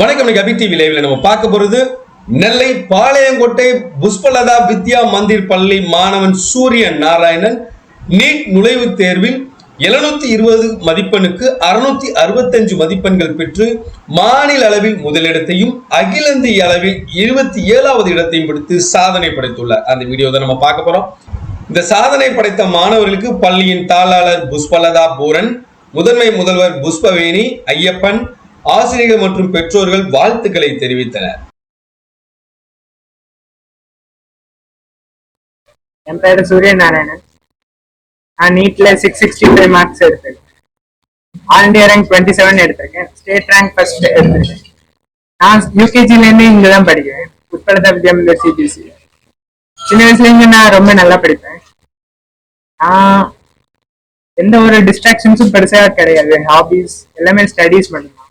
வணக்கம் இன்னைக்கு அபி டிவி லைவ்ல நம்ம பார்க்க போறது நெல்லை பாளையங்கோட்டை புஷ்பலதா வித்யா மந்திர் பள்ளி மாணவன் சூரியன் நாராயணன் நீட் நுழைவுத் தேர்வில் எழுநூத்தி இருபது மதிப்பெண்ணுக்கு அறுநூத்தி அறுபத்தஞ்சு மதிப்பெண்கள் பெற்று மாநில அளவில் முதலிடத்தையும் அகில இந்திய அளவில் இருபத்தி ஏழாவது இடத்தையும் பிடித்து சாதனை படைத்துள்ளார். அந்த வீடியோ தான் நம்ம பார்க்க போறோம். இந்த சாதனை படைத்த மாணவர்களுக்கு பள்ளியின் தாளாளர் புஷ்பலதா பூரன் முதன்மை முதல்வர் புஷ்பவேணி ஐயப்பன் ஆசிரியர்கள் மற்றும் பெற்றோர்கள் வாழ்த்துக்களை தெரிவித்தனர். என் பேரு சூரியநாராயணன். நான் நீட்ல சிக்ஸ் சிக்ஸ்டி ஃபைவ் மார்க்ஸ் எடுத்திருக்கேன் all India rank twenty seven எடுத்திருக்கேன். ஸ்டேட் ரேங்க் ஃபர்ஸ்ட் எடுத்திருக்கேன். நான் யூகேஜிலேருந்து இங்க தான் படிக்கிறேன். உட்படத வித்யாமந்திர் சிபிஎஸ்சி சின்ன வயசுல நான் ரொம்ப நல்லா படிப்பேன். நான் எந்த ஒரு டிஸ்ட்ராக்ஷன்ஸும் பெருசாக கிடையாது. ஹாபிஸ் எல்லாமே ஸ்டடீஸ் மட்டும்தான்.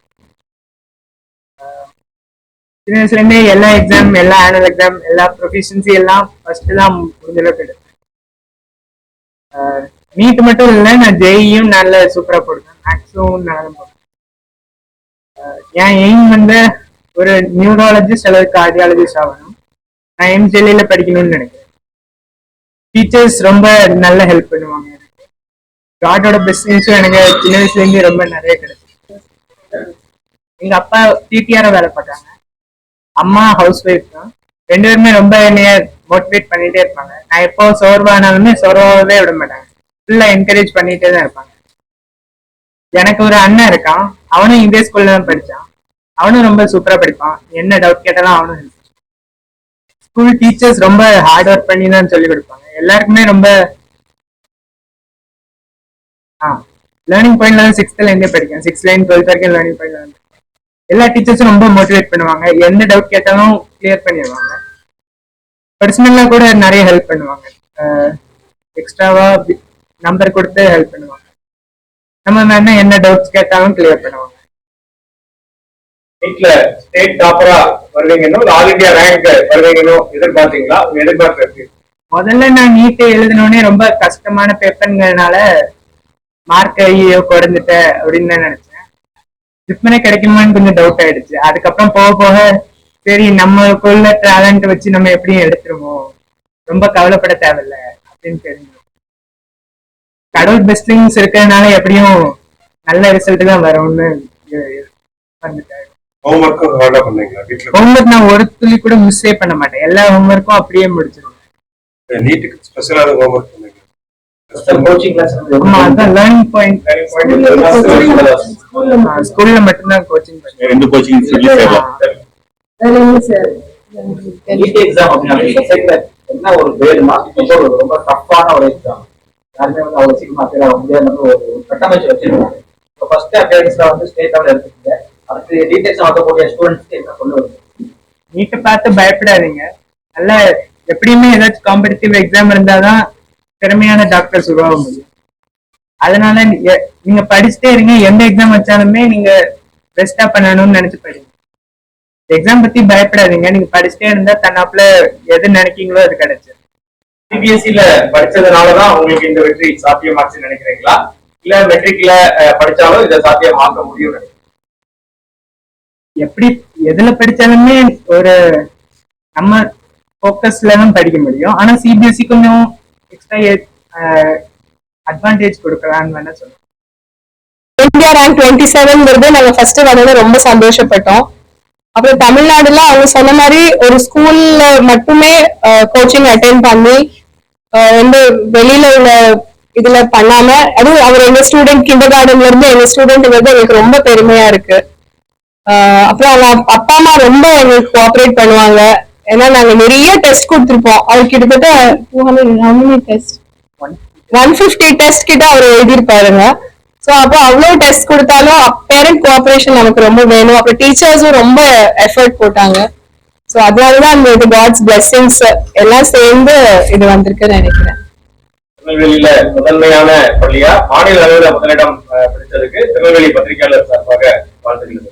சின்ன வயசுலேருந்தே எல்லா எக்ஸாம் எல்லா ஆனுவல் எக்ஸாம் எல்லா ப்ரொஃபிஷன்சி எல்லாம் ஃபர்ஸ்ட் தான் முடிஞ்ச அளவுக்கு நீட் மட்டும் இல்லை நான் ஜெயியும் நல்ல சூப்பராக போடுவேன். மேக்ஸும் நல்லா போடுவேன் என் எய்ம் வந்து ஒரு நியூராலஜிஸ்ட் அல்லது கார்டியாலஜிஸ்ட் ஆகணும். நான் எம்ஜெல்லியில் படிக்கணும்னு நினைக்கிறேன். டீச்சர்ஸ் ரொம்ப நல்ல ஹெல்ப் பண்ணுவாங்க எனக்கு. காடோட பிஸ்னஸும் எனக்கு சின்ன வயசுலேருந்து ரொம்ப நிறைய கிடைச்சிருக்கு. எங்கள் அப்பா டிடிஆர வேலை பார்த்தாங்க. அம்மா ஹவுஸ் ஒய்ஃப் தான். ரெண்டு பேருமே ரொம்ப என்னைய மோட்டிவேட் பண்ணிட்டே இருப்பாங்க. நான் எப்போ சோர்வானாலுமே சோர்வாகவே விட மாட்டாங்க. ஃபுல்லாக என்கரேஜ் பண்ணிட்டே தான் இருப்பாங்க. எனக்கு ஒரு அண்ணன் இருக்கான். அவனும் இதே ஸ்கூல்ல தான் படித்தான் அவனும் ரொம்ப சூப்பராக படிப்பான். என்ன டவுட் கேட்டாலும் அவனும் ஸ்கூல் டீச்சர்ஸ் ரொம்ப ஹார்ட் ஒர்க் பண்ணி தான் சொல்லி கொடுப்பாங்க. எல்லாருக்குமே ரொம்ப ஆ லேர்னிங் பாயிண்ட்ல தான் சிக்ஸ்த்ல இருந்தே படிக்கேன் சிக்ஸ்த் லைன் டுவெல்த் வரைக்கும் லேர்னிங் பாயிண்ட்ல தான் எல்லா டீச்சர்ஸும் ரொம்ப மோட்டிவேட் பண்ணுவாங்க. எந்த டவுட் கேட்டாலும் கிளியர் பண்ணிடுவாங்க. பர்சனலா கூட நிறைய ஹெல்ப் பண்ணுவாங்க. எக்ஸ்ட்ராவா நம்பர் கொடுத்து ஹெல்ப் பண்ணுவாங்க. நம்ம வேணா என்ன டவுட்ஸ் கேட்டாலும் கிளியர் பண்ணுவாங்க. நீட்ல ஸ்டேட் டாப்பரா வருவீங்கன்னு ஆல் இந்தியா ரேங்க் வருவீங்கன்னு எதிர்பார்த்தீங்களா? எதிர்பார்ப்பு இருக்கு முதல்ல நான் நீட்டை எழுதினோடனே ரொம்ப கஷ்டமான பேப்பருங்கிறதுனால மார்க் ஐயோ குறைஞ்சிட்டேன் அப்படின்னு நினைச்சேன். ஜிப்மனே கிடைக்குமான்னு கொஞ்சம் டவுட் ஆயிடுச்சு. அதுக்கப்புறம் போக போக சரி நம்மளுக்குள்ள டேலண்ட் வச்சு நம்ம எப்படியும் எடுத்துருவோம். ரொம்ப கவலைப்பட தேவையில்ல அப்படின்னு தெரிஞ்சு கடவுள் பெஸ்டிங்ஸ் இருக்கிறதுனால எப்படியும் நல்ல ரிசல்ட் தான் வரும்னு வீட்டுல ஹோம்ஒர்க் நான் ஒரு துளி கூட மிஸ்ஸே பண்ண மாட்டேன். எல்லா ஹோம்ஒர்க்கும் அப்படியே முடிச்சிருவேன். நீட்டுக்கு ஸ்பெஷலான ஹோம்ஒர்க் ஸ்கூல்ல மட்டும்தான் கோச்சிங் ரெண்டு கோச்சிங் அப்படின்னா என்ன ஒரு வேணுமா ரொம்ப ஒரு ரொம்ப டஃப்பான ஒரு எக்ஸாம் யாருமே வந்து அவ்வளவு சீக்கிரமா அப்பியர் ஆக முடியாது ஒரு கட்டமைச்சு வச்சிருக்காங்க. இப்போ ஃபர்ஸ்ட் அப்பியரன்ஸ்ல வந்து ஸ்டேட் லெவல் எடுத்துக்கீங்க. அடுத்து டீடைல்ஸ் ஆகக்கூடிய ஸ்டூடெண்ட்ஸ்க்கு என்ன சொல்ல வருது நீட்டை பார்த்து பயப்படாதீங்க. நல்ல எப்படியுமே ஏதாச்சும் காம்படிட்டிவ் எக்ஸாம் இருந்தாதான் திறமையான டாக்டர்ஸ் உருவாக முடியும். அதனால நீங்க படிச்சுட்டே இருங்க. எந்த எக்ஸாம் வச்சாலுமே நீங்க பெஸ்டா பண்ணணும்னு நினைச்சு படிங்க. எக்ஸாம் பத்தி பயப்படாதீங்க. நீங்க படிச்சுட்டே இருந்தா தன்னாப்புல எது நினைக்கீங்களோ அது கிடைச்சு சிபிஎஸ்சில படிச்சதுனாலதான் உங்களுக்கு இந்த வெற்றி சாத்தியமாச்சுன்னு நினைக்கிறீங்களா? இல்ல மெட்ரிக்ல படிச்சாலும் இதை சாத்தியமாக்க முடியும்? எப்படி எதுல படிச்சாலுமே ஒரு நம்ம ஃபோக்கஸ்ல தான் படிக்க முடியும். ஆனா சிபிஎஸ்சி கொஞ்சம் எக்ஸ்ட்ரா அட்வான்டேஜ் uh, கொடுக்கலாம்னு வேணா சொல்லுவேன் இந்தியா ரேங்க் டுவெண்ட்டி செவன்ங்கிறது நாங்க ஃபர்ஸ்ட் வந்தது ரொம்ப சந்தோஷப்பட்டோம். அப்புறம் தமிழ்நாடுல அவங்க சொன்ன மாதிரி ஒரு ஸ்கூல்ல மட்டுமே கோச்சிங் அட்டென்ட் பண்ணி வந்து வெளியில உள்ள இதுல பண்ணாம அதுவும் அவர் எங்க ஸ்டூடெண்ட் கிண்டர் கார்டன்ல இருந்து எங்க ஸ்டூடெண்ட்ங்கிறது எங்களுக்கு ரொம்ப பெருமையா இருக்கு. அப்புறம் அவங்க அப்பா அம்மா ரொம்ப எங்களுக்கு கோஆபரேட் பண்ணுவாங்க. ஏன்னா நாங்க நிறைய டெஸ்ட் கொடுத்துருப்போம். அவர் கிட்டத்தட்ட two hundred test one fifty test கிட்ட அவர் எழுதியிருப்பாருங்க. சோ அப்போ அவ்வளவு டெஸ்ட் கொடுத்தாலும் பேரண்ட் கோஆபரேஷன் நமக்கு ரொம்ப வேணும். அப்புறம் டீச்சர்ஸும் ரொம்ப எஃபர்ட் போட்டாங்க. ஸோ அதனால தான் அந்த இது காட்ஸ் பிளெஸிங்ஸ் எல்லாம் சேர்ந்து இது வந்திருக்குன்னு நினைக்கிறேன். திருநெல்வேலியில முதன்மையான பள்ளியா மாநில அளவில் முதலிடம் பிடித்ததுக்கு திருநெல்வேலி பத்திரிகையாளர் சார்பாக வாழ்த்துக்கிறது